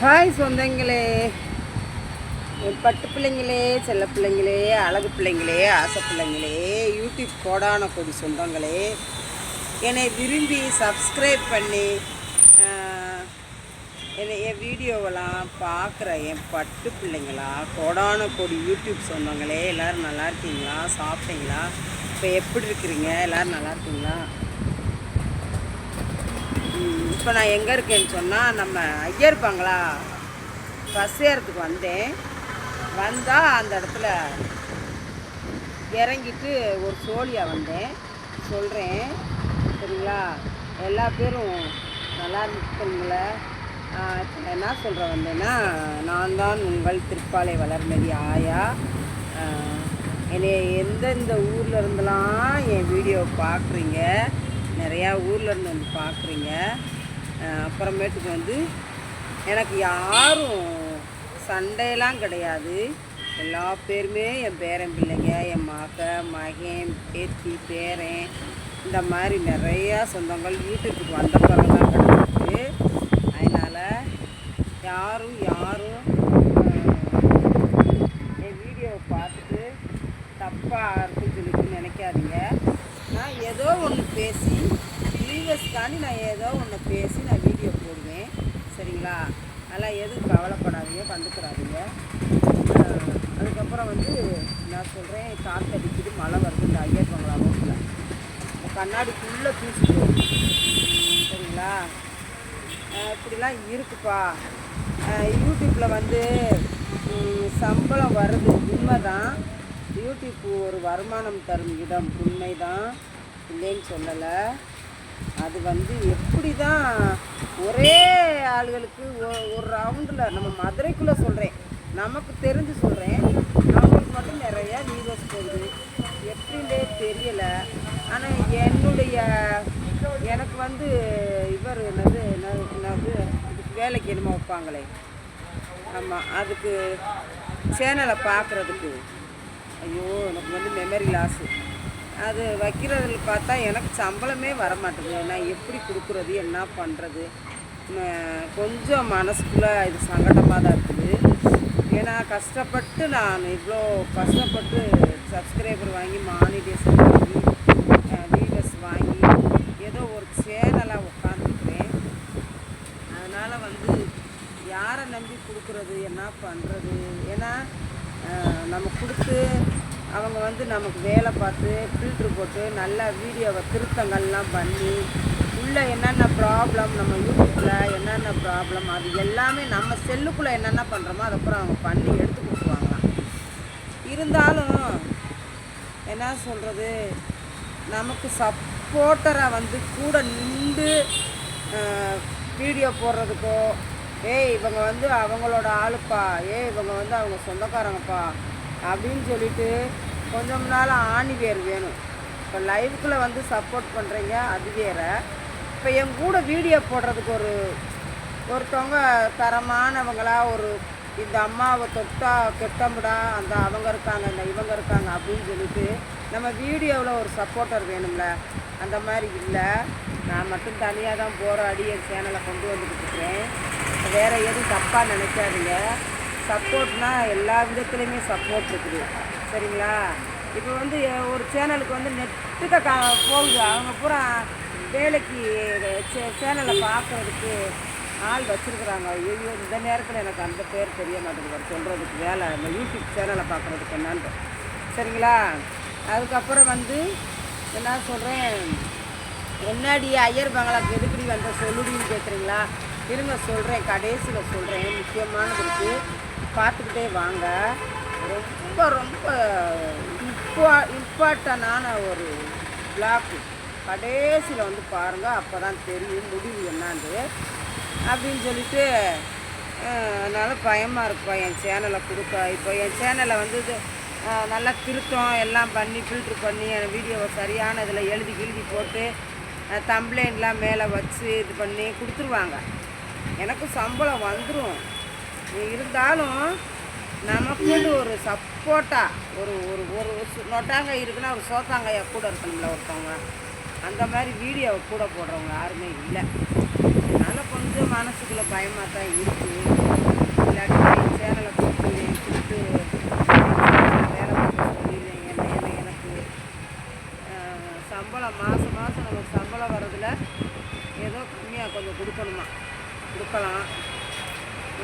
Hi சொந்தங்களே. என் பட்டு பிள்ளைங்களே செல்ல பிள்ளைங்களே அழகு பிள்ளைங்களே ஆசை பிள்ளைங்களே யூடியூப் கோடான கொடி சொந்தங்களே. என்னை விரும்பி சப்ஸ்கிரைப் பண்ணி என்னைய என்னை என் வீடியோவெல்லாம் பார்க்குற என் பட்டு பிள்ளைங்களா கோடான கொடி யூடியூப் சொந்தங்களே எல்லோரும் நல்லா இருக்கீங்களா? சாப்பிட்டீங்களா? இப்போ எப்படி இருக்கிறீங்க? எல்லோரும் நல்லா இருக்கீங்களா? இப்போ நான் எங்கே இருக்கேன்னு சொன்னால் நம்ம ஐயர் பங்களா பஸ் ஏறத்துக்கு வந்தேன். வந்தால் அந்த இடத்துல இறங்கிட்டு ஒரு சோழியாக வந்தேன். சொல்கிறேன் சரிங்களா? எல்லா பேரும் நல்லா இருக்குங்கள. என்ன சொல்கிற வந்தேன்னா நான் தான் உங்கள் திருப்பாலை வளர்மதி ஆயா. ஆஹ், என்னை எந்தெந்த ஊரில் இருந்தெல்லாம் என் வீடியோ பார்க்குறீங்க நிறையா ஊரில் இருந்து வந்து பார்க்குறீங்க அப்புறமேட்டுக்கு வந்து எனக்கு யாரும் சண்டையெல்லாம் கிடையாது. எல்லா பேருமே என் பேரன் பிள்ளைங்க என் மக மகன் பேத்தி பேரன் இந்த மாதிரி நிறையா சொந்தங்கள் யூடியூப்புக்கு வந்த பிறகு தான் கிடச்சிருக்கு. அதனால் யாரும் யாரும் என் வீடியோவை பார்த்துட்டு தப்பாக இருக்குன்னு சொல்லிட்டு நினைக்காதீங்க. நான் ஏதோ ஒன்று பேசி வியூவர்ஸ்க்காண்டி நான் ஏதோ ஒன்று பேசி நான் வீடியோ போடுவேன். சரிங்களா? அதெல்லாம் எதுவும் கவலைப்படாதீங்க கண்டுக்கிறாதீங்க. அதுக்கப்புறம் வந்து நான் சொல்கிறேன் காற்று அடிக்குது மழை வருது இந்த ஐயர் பங்களா ரோட்டில் இந்த கண்ணாடிக்குள்ளே தூசி போகுது. சரிங்களா? இப்படிலாம் இருக்குப்பா. யூடியூப்பில் வந்து சம்பளம் வருது உண்மைதான். யூடியூப் ஒரு வருமானம் தரும் இடம் உண்மை தான் இல்லைன்னு சொல்லலை. அது வந்து எப்படி தான் ஒரே ஆளுகளுக்கு ஒரு ரவுண்டில் நம்ம மதுரைக்குள்ளே சொல்கிறேன் நமக்கு தெரிஞ்சு சொல்கிறேன் அவங்களுக்கு மட்டும் நிறையா வியூவர்ஸ் போகுது. எப்படின்னே தெரியலை. ஆனால் என்னுடைய எனக்கு வந்து இவர் என்னது என்ன- என்னது இதுக்கு வேலைக்கு என்னமோ வைப்பாங்களே. ஆமாம் அதுக்கு சேனலை பார்க்குறதுக்கு. ஐயோ எனக்கு வந்து மெமரி லாஸு அது வைக்கிறதுல பார்த்தா எனக்கு சம்பளமே வர மாட்டேங்குது நான் எப்படி கொடுக்குறது என்ன பண்ணுறது கொஞ்சம் மனசுக்குள்ளே இது சங்கடமாக தான் இருக்குது. ஏன்னா கஷ்டப்பட்டு நான் இவ்வளோ கஷ்டப்பட்டு சப்ஸ்கிரைபர் வாங்கி மானிடேஷன் வாங்கி வீடியோஸ் வாங்கி ஏதோ ஒரு சேனலாக உட்காந்துருக்குறேன் அதனால் வந்து யாரை நம்பி கொடுக்குறது என்ன பண்ணுறது ஏன்னா நம்ம கொடுத்து அவங்க வந்து நமக்கு வேலை பார்த்து ஃபில்ட்ரு போட்டு நல்லா வீடியோவை திருத்தங்கள்லாம் பண்ணி உள்ளே என்னென்ன ப்ராப்ளம் நம்ம யூடியூப்பில் என்னென்ன ப்ராப்ளம் அது எல்லாமே நம்ம செல்லுக்குள்ளே என்னென்ன பண்ணுறோமோ அதுக்கப்புறம் அவங்க பண்ணி எடுத்து கொடுத்துருவாங்களாம் இருந்தாலும் என்ன சொல்கிறது நமக்கு சப்போர்ட்டராக வந்து கூட நின்று வீடியோ போடுறதுக்கோ ஏய் இவங்க வந்து அவங்களோட ஆளுப்பா ஏய் இவங்க வந்து அவங்க சொந்தக்காரங்கப்பா அப்படின்னு சொல்லிட்டு கொஞ்சம் நாள் ஆணி வேர் வேணும். இப்போ லைவுக்குள்ளே வந்து சப்போர்ட் பண்ணுறீங்க அது வேற. இப்போ என் கூட வீடியோ போடுறதுக்கு ஒரு ஒருத்தவங்க தரமானவங்களா ஒரு இந்த அம்மாவை தொட்டா கெட்டமுடா அந்த அவங்க இருக்காங்க இந்த இவங்க இருக்காங்க அப்படின்னு சொல்லிட்டு நம்ம வீடியோவில் ஒரு சப்போர்ட்டர் வேணும்ல அந்த மாதிரி இல்லை. நான் மட்டும் தனியாக தான் போராடி என் சேனலை கொண்டு வந்துக்கிட்டு இருக்கிறேன் வேறு எதுவும் தப்பாக நினைக்காதீங்க. சப்போர்ட்னா எல்லா விதத்துலேயுமே சப்போர்ட் இருக்குது. சரிங்களா? இப்போ வந்து ஒரு சேனலுக்கு வந்து நெட்டுக்க கா போகுது. அவங்க பூரா வேலைக்கு சே- சேனலை பார்க்குறதுக்கு ஆள் வச்சுருக்குறாங்க. ஐயோ இந்த நேரத்தில் எனக்கு அந்த பேர் தெரிய மாட்டேங்குது. சொல்கிறதுக்கு வேலை. இந்த யூடியூப் சேனலை பார்க்குறதுக்கு என்னான்ட்டு. சரிங்களா? அதுக்கப்புறம் வந்து என்ன சொல்கிறேன் என்னாடி ஐயர் பங்களாக்கு எதுக்குடி வந்த சொல்லுடின்னு கேட்குறீங்களா இருங்க சொல்கிறேன் கடைசியில் சொல்கிறேன் முக்கியமானது இருக்குது பார்த்துக்கிட்டே வாங்க. ரொம்ப ரொம்ப இப்போ இம்பார்ட்டனான ஒரு பிளாக்கு கடைசியில் வந்து பாருங்கள் அப்போ தான் தெரியும் முடிவு என்னான்னு அப்படின்னு சொல்லிட்டு அதனால் பயமாக இருக்குப்பா என் சேனலை கொடுக்க இப்போ என் சேனலை வந்து இது நல்லா திருத்தம் எல்லாம் பண்ணி ஃபில்ட்ரு பண்ணி என் வீடியோவை சரியான இதில் எழுதி கிழுதி போட்டு தம்ப்ளைண்ட்லாம் மேலே வச்சு இது பண்ணி கொடுத்துருவாங்க. எனக்கு சம்பளம் வந்துடும் இருந்தாலும் நமக்குன்னு ஒரு சப்போட்டா ஒரு ஒரு ஒரு நொட்டாங்க நொட்டாங்காய் இருக்குன்னா ஒரு சோத்தாங்கையா கூட இருக்கணும்ல ஒருத்தவங்க. அந்த மாதிரி வீடியோவை கூட போடுறவங்க யாருமே இல்லை. அதனால் கொஞ்சம் மனசுக்குள்ளே பயமாக தான் இருக்குது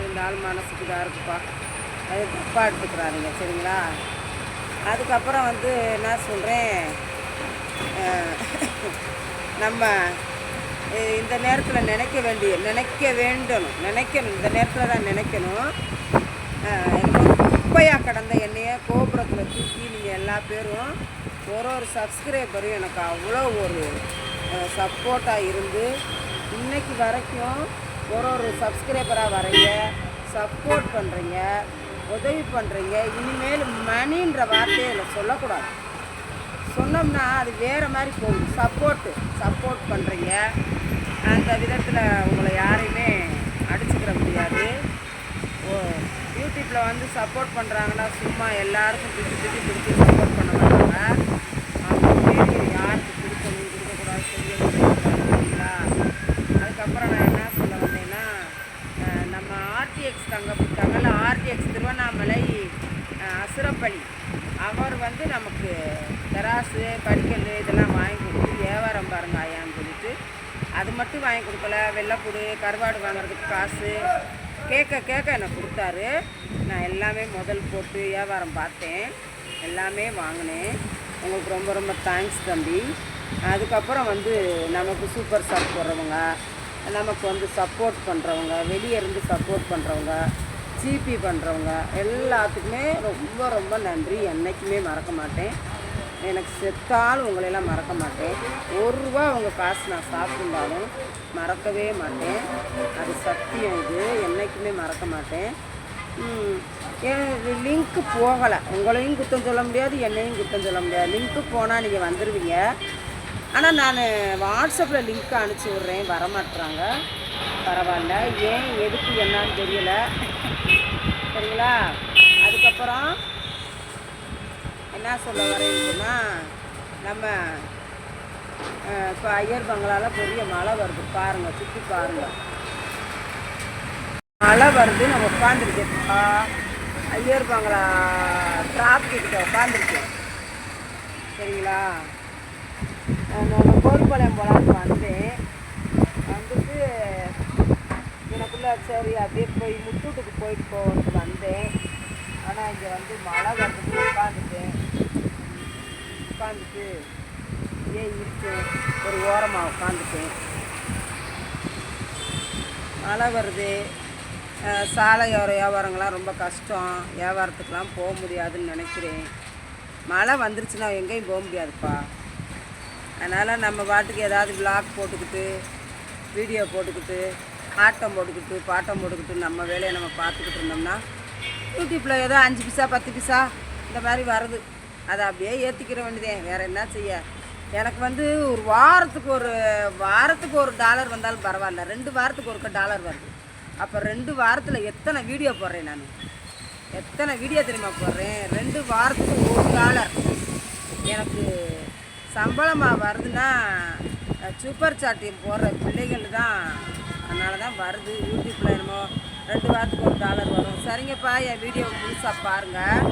இருந்தாலும் மனசுக்கு இதாக இருக்குப்பா. அது தப்பாக எடுத்துக்கிறாருங்க சரிங்களா? அதுக்கப்புறம் வந்து என்ன சொல்கிறேன் நம்ம இந்த நேரத்தில் நினைக்க வேண்டிய நினைக்க வேண்டும் நினைக்கணும் இந்த நேரத்தில் தான் நினைக்கணும். குப்பையாக கடந்த என்னையே கோபுரத்தில் தூக்கி நீங்கள் எல்லா பேரும் ஒரு ஒரு சப்ஸ்கிரைபரும் எனக்கு அவ்வளோ ஒரு சப்போர்ட்டாக இருந்து இன்னைக்கு வரைக்கும் ஒரு ஒரு சப்ஸ்கிரைபராக வரீங்க சப்போர்ட் பண்ணுறீங்க உதவி பண்ணுறீங்க இனிமேல் மணின்ற வார்த்தையை இதில் சொல்லக்கூடாது. சொன்னோம்னா அது வேறு மாதிரி போகும் சப்போர்ட்டு சப்போர்ட் பண்ணுறீங்க அந்த விதத்தில் உங்களை யாரையுமே அடிச்சுக்கிற முடியாது. ஓ யூடியூப்பில் வந்து சப்போர்ட் பண்ணுறாங்கன்னா சும்மா எல்லாருக்கும் பிடிச்சி பிடிச்சி பிடிச்சி சப்போர்ட் பண்ண மாட்டாங்க. அவங்க தெரியும் யாருக்கு கொடுக்கணும் கொடுக்கக்கூடாது செய்யணும் சரிங்களா அதுக்கப்புறம் நான் என்ன சொல்ல வந்தேன்னா அஹ், நம்ம ஆர்டிஎக்ஸ் தங்க ஆர்டிஎக்ஸ் திருவண்ணாமலை அசுரப்பள்ளி. அவர் வந்து நமக்கு தராசு படிக்கல் இதெல்லாம் வாங்கி கொடுத்து வியாபாரம் பாருங்க ஐயான்னு சொல்லிட்டு. அது மட்டும் வாங்கி கொடுக்கல. வெள்ளைப்பூடு கருவாடு வாங்குறதுக்கு காசு. கேட்க கேட்க எனக்கு கொடுத்தாரு. நான் எல்லாமே முதல் போட்டு வியாபாரம் பார்த்தேன். எல்லாமே வாங்கினேன். உங்களுக்கு ரொம்ப ரொம்ப தேங்க்ஸ் தம்பி. அதுக்கப்புறம் வந்து நமக்கு சூப்பர் ஸ்டார் போடுறவங்க நமக்கு வந்து சப்போர்ட் பண்ணுறவங்க வெளியே இருந்து சப்போர்ட் பண்ணுறவங்க ஜிபி பண்ணுறவங்க எல்லாத்துக்குமே ரொம்ப ரொம்ப நன்றி. என்றைக்குமே மறக்க மாட்டேன். எனக்கு செத்தாலும் உங்களையெல்லாம் மறக்க மாட்டேன். ஒரு ரூபா அவங்க காசு நான் சாப்பிட்டுருந்தாலும் மறக்கவே மாட்டேன். அது சத்தியம் இது. என்றைக்குமே மறக்க மாட்டேன். ம், லிங்க்கு போகலை. உங்களையும் குத்தம் சொல்ல முடியாது என்னையும் குத்தம் சொல்ல முடியாது. லிங்க்கு போனால் நீங்கள் வந்துடுவீங்க ஆனால் நான் வாட்ஸ்அப்பில் லிங்க் அனுப்பிச்சி விட்றேன். வரமாட்டுறாங்க பரவாயில்ல. ஏன் எதுக்கு என்னன்னு தெரியல. சரிங்களா? அதுக்கப்புறம் என்ன சொல்ல வரேன்னா நம்ம இப்போ ஐயர் பங்களால் பெரிய மழை வருது. பாருங்கள் சுற்றி பாருங்கள் மழை வருது. நம்ம உட்காந்துருக்கேன் ஐயர் பங்களா டிராஃபிக்கிட்ட உட்காந்துருக்கேன் சரிங்களா? நான் கோரிப்பாளையம் போகலான்னு வந்தேன். வந்துட்டு எனக்குள்ள சரி அப்படியே போய் முத்தூட்டுக்கு போயிட்டு போகணும்னு வந்தேன். ஆனால் இங்கே வந்து மழை வருதுன்னு உட்காந்துட்டேன் உட்காந்துட்டு ஏன் இருக்கு ஒரு ஓரமாக உட்காந்துட்டேன் மழை வருது. சாலையோர வியாபாரங்கள்லாம் ரொம்ப கஷ்டம். வியாபாரத்துக்கெலாம் போக முடியாதுன்னு நினைக்கிறேன். மழை வந்துருச்சுன்னா எங்கேயும் போக முடியாதுப்பா. அதனால் நம்ம பாட்டுக்கு ஏதாவது விளாக் போட்டுக்கிட்டு வீடியோ போட்டுக்கிட்டு ஆட்டம் போட்டுக்கிட்டு பாட்டம் போட்டுக்கிட்டு நம்ம வேலையை நம்ம பார்த்துக்கிட்டு இருந்தோம்னா யூடியூப்பில் ஏதோ அஞ்சு பைசா பத்து பைசா இந்த மாதிரி வருது. அதை அப்படியே ஏற்றிக்கிற வேண்டியதே. வேறு என்ன செய்ய? எனக்கு வந்து ஒரு வாரத்துக்கு ஒரு வாரத்துக்கு ஒரு டாலர் வந்தாலும் பரவாயில்ல. ரெண்டு வாரத்துக்கு ஒருக்க டாலர் வருது. அப்போ ரெண்டு வாரத்தில் எத்தனை வீடியோ போடுறேன் நான்? எத்தனை வீடியோ தெரியுமா போடுறேன்? ரெண்டு வாரத்துக்கு ஒரு டாலர் எனக்கு சம்பளமாக வருதுன்னா சூப்பர் சாட்டியம் போடுற பிள்ளைகள் தான் அதனால தான் வருது. யூடியூப்பில் என்னமோ ரெண்டு வாரத்துக்கு ஒரு டாலர் வரும். சரிங்கப்பா என் வீடியோ முழுசாக பாருங்கள்